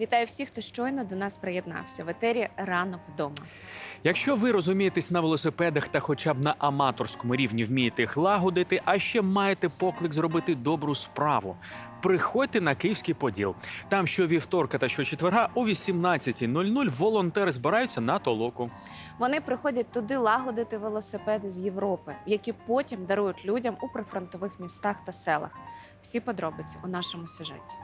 Вітаю всіх, хто щойно до нас приєднався в етері ранок вдома. Якщо ви розумієтесь на велосипедах та хоча б на аматорському рівні вмієте їх лагодити, а ще маєте поклик зробити добру справу. Приходьте на Київський Поділ. Там щовівторка та щочетверга о 18.00 волонтери збираються на толоку. Вони приходять туди лагодити велосипеди з Європи, які потім дарують людям у прифронтових містах та селах. Всі подробиці у нашому сюжеті.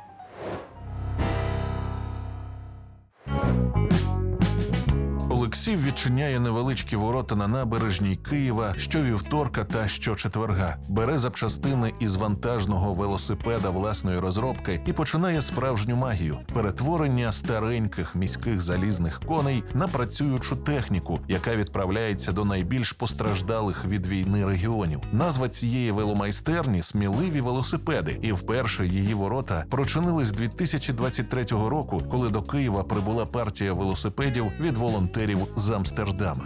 Олексій відчиняє невеличкі ворота на набережній Києва щовівторка та щочетверга. Бере запчастини із вантажного велосипеда власної розробки і починає справжню магію перетворення стареньких міських залізних коней на працюючу техніку, яка відправляється до найбільш постраждалих від війни регіонів. Назва цієї веломайстерні сміливі велосипеди, і вперше її ворота прочинились 2023 року, коли до Києва прибула партія велосипедів від волонтерів з Амстердама.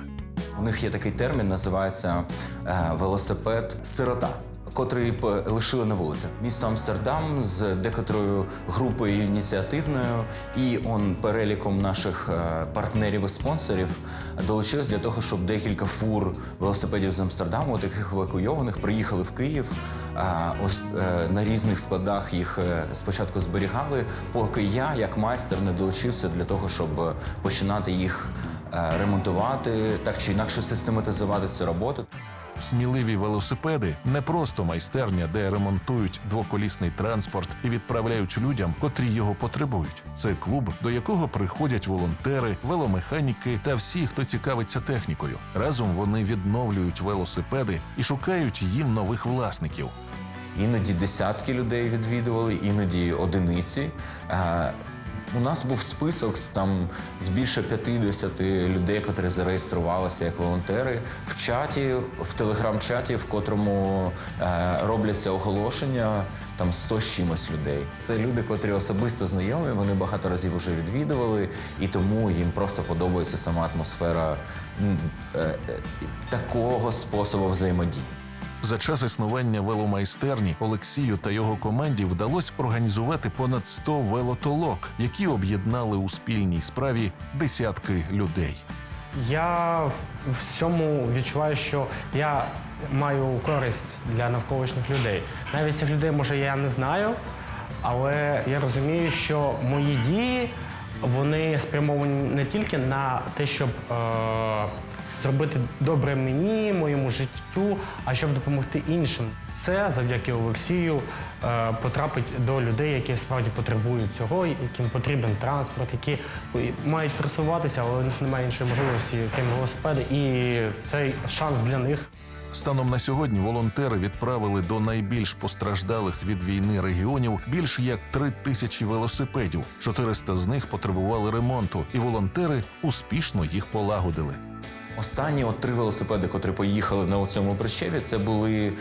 У них є такий термін, називається е, велосипед сирота. Котрий лишили на вулицях. Місто Амстердам з декотрою групою ініціативною і он переліком наших е, партнерів і спонсорів долучилось для того, щоб декілька фур велосипедів з Амстердаму, таких евакуйованих, приїхали в Київ. А, ось е, на різних складах їх е, спочатку зберігали, поки я, як майстер, не долучився для того, щоб е, починати їх е, ремонтувати, так чи інакше систематизувати цю роботу. Сміливі велосипеди не просто майстерня, де ремонтують двоколісний транспорт і відправляють людям, котрі його потребують. Це клуб, до якого приходять волонтери, веломеханіки та всі, хто цікавиться технікою. Разом вони відновлюють велосипеди і шукають їм нових власників. Іноді десятки людей відвідували, іноді одиниці. У нас був список з там з більше 50 людей, які зареєструвалися як волонтери в чаті, в телеграм-чаті, в котрому е, робляться оголошення. Там 100 з чимось людей. Це люди, котрі особисто знайомі. Вони багато разів вже відвідували, і тому їм просто подобається сама атмосфера е, е, такого способу взаємодії. За час існування веломайстерні Олексію та його команді вдалося організувати понад 100 велотолок, які об'єднали у спільній справі десятки людей. Я в цьому відчуваю, що я маю користь для навколишніх людей. Навіть цих людей, може, я не знаю, але я розумію, що мої дії вони спрямовані не тільки на те, щоб е, зробити добре мені, моєму життю, а щоб допомогти іншим. Це завдяки Олексію е, потрапить до людей, які справді потребують цього, яким потрібен транспорт, які мають пересуватися, але у них немає іншої можливості, крім велосипеда, і цей шанс для них. Станом на сьогодні волонтери відправили до найбільш постраждалих від війни регіонів більш як три тисячі велосипедів. 400 з них потребували ремонту, і волонтери успішно їх полагодили. Останні от три велосипеди, котрі поїхали на цьому причепі, це були е,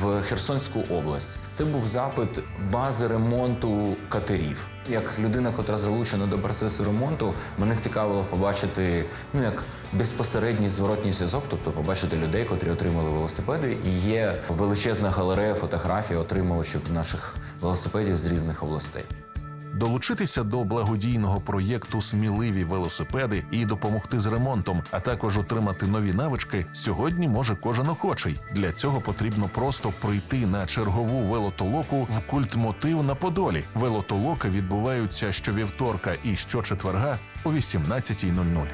в Херсонську область. Це був запит бази ремонту катерів. Як людина, котра залучена до процесу ремонту, мене цікавило побачити ну як безпосередній зворотній зв'язок, тобто побачити людей, котрі отримали велосипеди. І є величезна галерея фотографій отримувачів наших велосипедів з різних областей. Долучитися до благодійного проєкту Сміливі велосипеди і допомогти з ремонтом, а також отримати нові навички. Сьогодні може кожен охочий. Для цього потрібно просто прийти на чергову велотолоку в культмотив на Подолі. Велотолоки відбуваються щовівторка і щочетверга о 18.00.